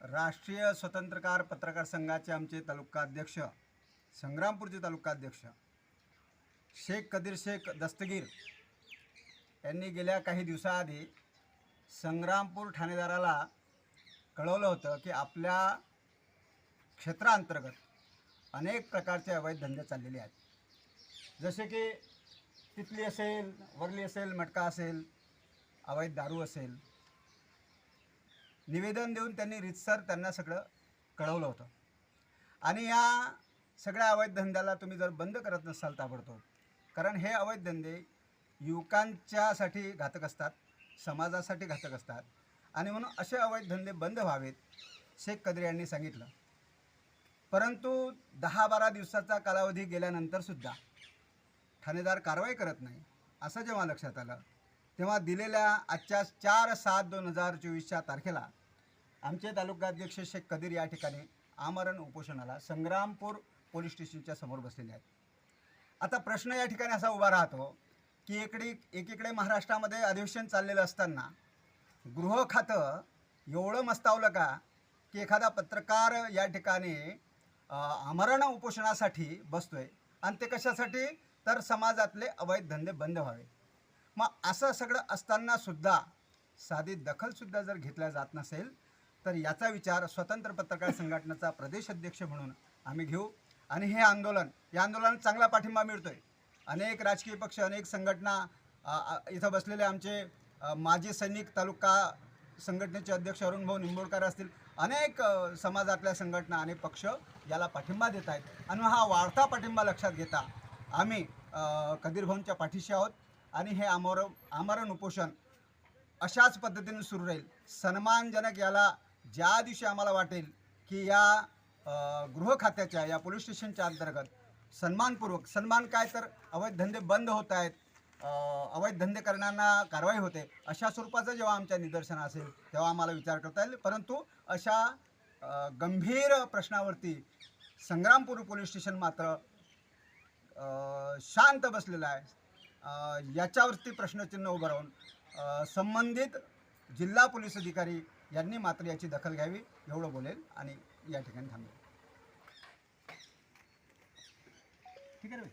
राष्ट्रीय स्वतंत्रकार पत्रकार संघाचे आमचे तालुकाध्यक्ष संग्रामपूरचे तालुकाध्यक्ष शेख कदीर शेख दस्तगीर यांनी गेल्या काही दिवसाआधी संग्रामपूर ठाणेदाराला कळवलं होतं की आपल्या क्षेत्रांतर्गत अनेक प्रकारचे अवैध धंदे चाललेले आहेत. जसे की तिथली असेल वरली असेल मटका असेल अवैध दारू असेल निवेदन देऊन त्यांनी रितसर त्यांना सगळं कळवलं होतं. आणि या सगळ्या अवैध धंद्याला तुम्ही जर बंद करत नसाल ताबडतोब कारण हे अवैध धंदे युवकांच्यासाठी घातक असतात समाजासाठी घातक असतात. आणि म्हणून असे अवैध धंदे बंद व्हावेत शेख कदरे यांनी सांगितलं. परंतु दहा बारा दिवसाचा कालावधी गेल्यानंतरसुद्धा ठाणेदार कारवाई करत नाही असं जेव्हा लक्षात आलं तेव्हा दिलेल्या आजच्या चार सात दोन हजार चोवीसच्या तारखेला आमचे तालुकाध्यक्ष शेख कदीर या ठिकाणी आमरण उपोषणाला संग्रामपूर पोलीस स्टेशनच्या समोर बसलेले आहेत. आता प्रश्न या ठिकाणी असा उभा राहतो की इकडे एकीकडे महाराष्ट्रामध्ये अधिवेशन चाललेलं असताना गृह खातं एवढं मस्तावलं का की एखादा पत्रकार या ठिकाणी आमरण उपोषणासाठी बसतोय आणि ते कशासाठी? तर समाजातले अवैध धंदे बंद व्हावे. मग असं सगळं असताना सुद्धा साधी दखलसुद्धा जर घेतल्या जात नसेल तर याचा विचार स्वतंत्र पत्रकार संघटनेचा प्रदेश अध्यक्ष म्हणून आम्ही घेऊ. आणि हे आंदोलन या आंदोलनात चांगला पाठिंबा मिळतोय. अनेक राजकीय पक्ष अनेक संघटना इथं बसलेले आमचे माजी सैनिक तालुका संघटनेचे अध्यक्ष अरुण भाऊ निंबोडकर असतील अनेक समाजातल्या संघटना अनेक पक्ष याला पाठिंबा देत आहेत. आणि हा वाढता पाठिंबा लक्षात घेता आम्ही अ, कदीर भाऊंच्या पाठीशी आहोत. आणि हे आमर आमरण उपोषण अशाच पद्धतीने सुरू राहील. सन्मानजनक याला ज्या दिवशी आम्हाला वाटेल की या गृह खात्याच्या या पोलीस स्टेशनच्या अंतर्गत सन्मानपूर्वक सन्मान काय तर अवैध धंदे बंद होत आहेत अवैध धंदे करणाऱ्यांना कारवाई होते अशा स्वरूपाचं जेव्हा आमच्या निदर्शन असेल तेव्हा आम्हाला विचार करता येईल. परंतु अशा गंभीर प्रश्नावरती संग्रामपूर पोलीस स्टेशन मात्र शांत बसलेलं आहे. याच्यावरती प्रश्नचिन्ह उभं राहून संबंधित जिल्हा पोलीस अधिकारी यांनी मात्र याची दखल घ्यावी एवढं बोलेल आणि या ठिकाणी थांबेल. ठीक आहे रे